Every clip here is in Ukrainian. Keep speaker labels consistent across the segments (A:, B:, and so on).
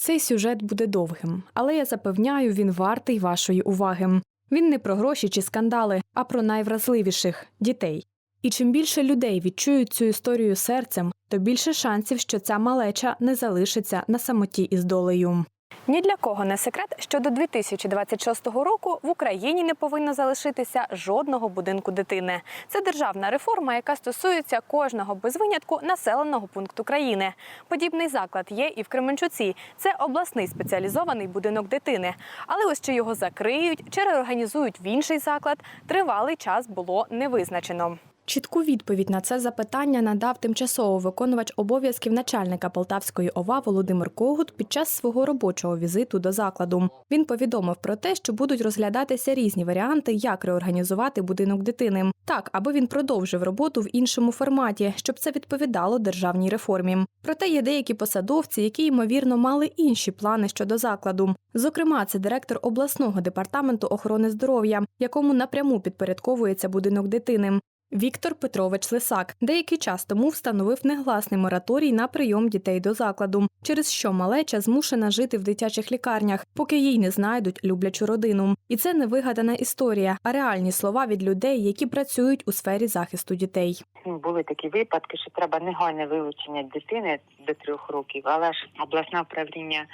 A: Цей сюжет буде довгим, але я запевняю, він вартий вашої уваги. Він не про гроші чи скандали, а про найвразливіших дітей. І чим більше людей відчують цю історію серцем, то більше шансів, що ця малеча не залишиться на самоті із долею. Ні для кого не секрет, що до 2026 року в Україні не повинно залишитися жодного будинку дитини. Це державна реформа, яка стосується кожного без винятку населеного пункту країни. Подібний заклад є і в Кременчуці. Це обласний спеціалізований будинок дитини. Але ось чи його закриють, чи реорганізують в інший заклад, тривалий час було не визначено. Чітку відповідь на це запитання надав тимчасово виконувач обов'язків начальника Полтавської ОВА Володимир Когут під час свого робочого візиту до закладу. Він повідомив про те, що будуть розглядатися різні варіанти, як реорганізувати будинок дитини, так аби він продовжив роботу в іншому форматі, щоб це відповідало державній реформі. Проте є деякі посадовці, які ймовірно мали інші плани щодо закладу. Зокрема, це директор обласного департаменту охорони здоров'я, якому напряму підпорядковується будинок дитини. Віктор Петрович Лисак деякий час тому встановив негласний мораторій на прийом дітей до закладу, через що малеча змушена жити в дитячих лікарнях, поки їй не знайдуть люблячу родину. І це не вигадана історія, а реальні слова від людей, які працюють у сфері захисту дітей.
B: Були такі випадки, що треба негайне вилучення дитини до трьох років, але ж обласне управління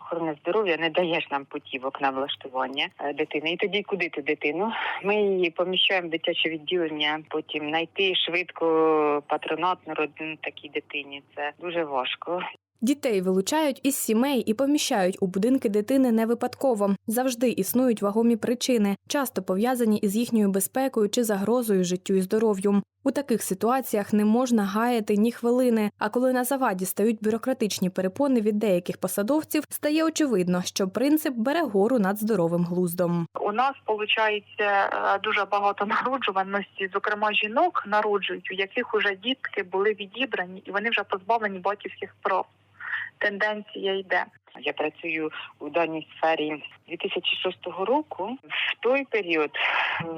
B: охорони здоров'я не дає ж нам путівок на влаштування е, дитини. І тоді куди ту дитину? Ми її поміщаємо в дитяче відділення, потім знайти швидко патронатну родину такій дитині. Це дуже важко.
A: Дітей вилучають із сімей і поміщають у будинки дитини не випадково. Завжди існують вагомі причини, часто пов'язані із їхньою безпекою чи загрозою життю і здоров'ю. У таких ситуаціях не можна гаяти ні хвилини. А коли на заваді стають бюрократичні перепони від деяких посадовців, стає очевидно, що принцип бере гору над здоровим глуздом.
C: У нас виходить дуже багато народжуваності, зокрема жінок народжують, у яких вже дітки були відібрані, і вони вже позбавлені батьківських прав. Тенденція йде.
B: Я працюю у даній сфері 2006 року. В той період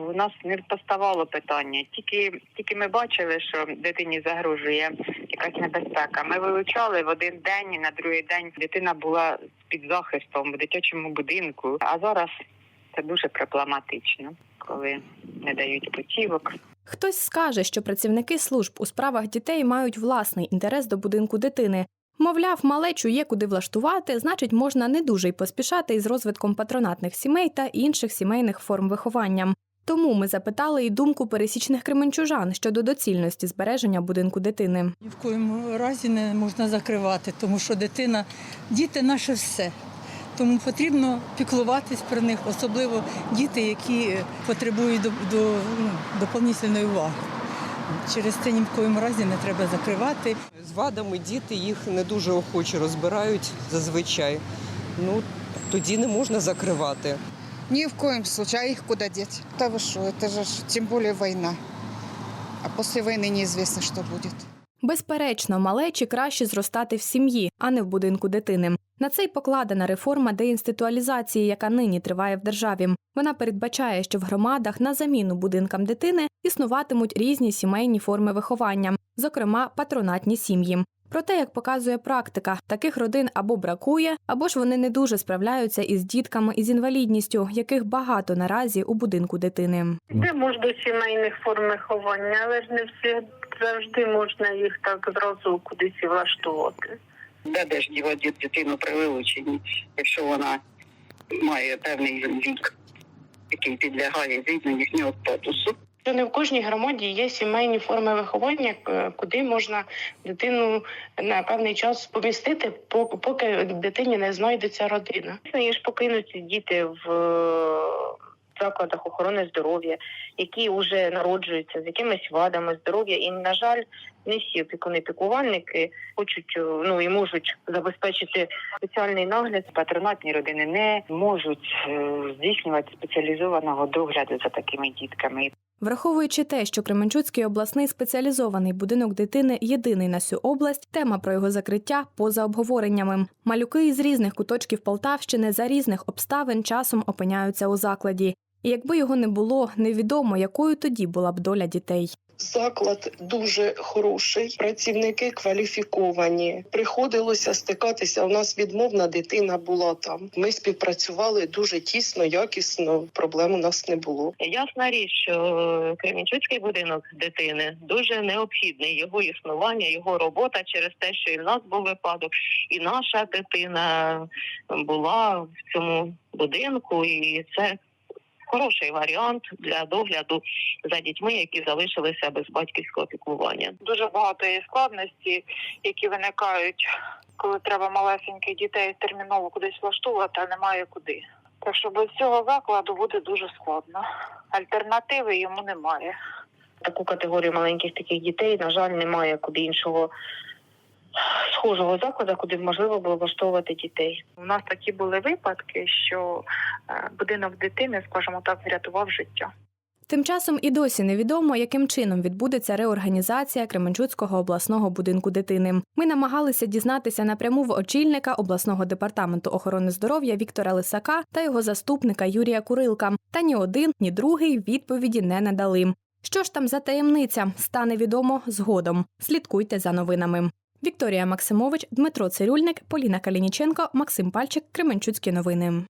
B: у нас не поставало питання. Тільки тільки ми бачили, що дитині загрожує якась небезпека. Ми вилучали в один день, і на другий день дитина була під захистом в дитячому будинку. А зараз це дуже проблематично, коли не дають путівок.
A: Хтось скаже, що працівники служб у справах дітей мають власний інтерес до будинку дитини. Мовляв, малечу є куди влаштувати, значить, можна не дуже й поспішати із розвитком патронатних сімей та інших сімейних форм виховання. Тому ми запитали і думку пересічних кременчужан щодо доцільності збереження будинку дитини.
D: Ні в коєму разі не можна закривати, тому що дитина, діти наше все. Тому потрібно піклуватись про них, особливо діти, які потребують до, до ну, доповнительної уваги. Через це ні в коєму разі не треба закривати.
E: З вадами діти їх не дуже охоче розбирають зазвичай. Ну тоді не можна закривати.
F: Ни в коем случае. А их куда деть? Да вы что, это же ж тем более война. А после войны неизвестно, что будет.
A: Безперечно, малечі краще зростати в сім'ї, а не в будинку дитини. На це й покладена реформа деінституалізації, яка нині триває в державі. Вона передбачає, що в громадах на заміну будинкам дитини існуватимуть різні сімейні форми виховання, зокрема патронатні сім'ї. Проте, як показує практика, таких родин або бракує, або ж вони не дуже справляються із дітками із інвалідністю, яких багато наразі у будинку дитини.
C: Йдемо ж до сімейних форм виховання, але ж не всі завжди можна їх так зразу кудись і влаштувати.
B: Де де ж дівати дитину при вилученні, якщо вона має певний вік, який підлягає звільненню їхнього статусу.
G: Що не в кожній громаді є сімейні форми виховання, е, куди можна дитину на певний час помістити, поки, поки дитині не знайдеться родина.
B: Є ж покинуті діти в закладах охорони здоров'я, які вже народжуються з якимись вадами здоров'я, і на жаль, не всі опікуни піклувальники хочуть е, ну і можуть забезпечити спеціальний нагляд. Патронатні родини не можуть е, здійснювати спеціалізованого догляду за такими дітками.
A: Враховуючи те, що Кременчуцький обласний спеціалізований будинок дитини єдиний на всю область, тема про його закриття поза обговореннями. Малюки із різних куточків Полтавщини за різних обставин часом опиняються у закладі. І якби його не було, невідомо, якою тоді була б доля дітей.
H: Заклад дуже хороший, працівники кваліфіковані. Приходилося стикатися. У нас відмовна дитина була там. Ми співпрацювали дуже тісно, якісно. Проблем у нас не було.
I: Ясна річ, що Кремінчуцький будинок дитини дуже необхідний. Його існування, його робота через те, що і в нас був випадок, і наша дитина була в цьому будинку, і це хороший варіант для догляду за дітьми, які залишилися без батьківського піклування.
C: Дуже багато є складності, які виникають, коли треба малесеньких дітей терміново кудись влаштовувати, а немає куди. Так що без цього закладу буде дуже складно. Альтернативи йому немає.
I: Таку категорію маленьких таких дітей, на жаль, немає куди іншого схожого закладу, куди можливо було влаштовувати дітей.
C: У нас такі були випадки, що е, будинок дитини, скажімо так, врятував життя.
A: Тим часом і досі невідомо, яким чином відбудеться реорганізація Кременчуцького обласного будинку дитини. Ми намагалися дізнатися напряму в очільника обласного департаменту охорони здоров'я Віктора Лисака та його заступника Юрія Курилка. Та ні один, ні другий відповіді не надали. Що ж там за таємниця, стане відомо згодом. Слідкуйте за новинами. Вікторія Максимович, Дмитро Цирюльник, Поліна Калініченко, Максим Пальчик, Кременчуцькі новини.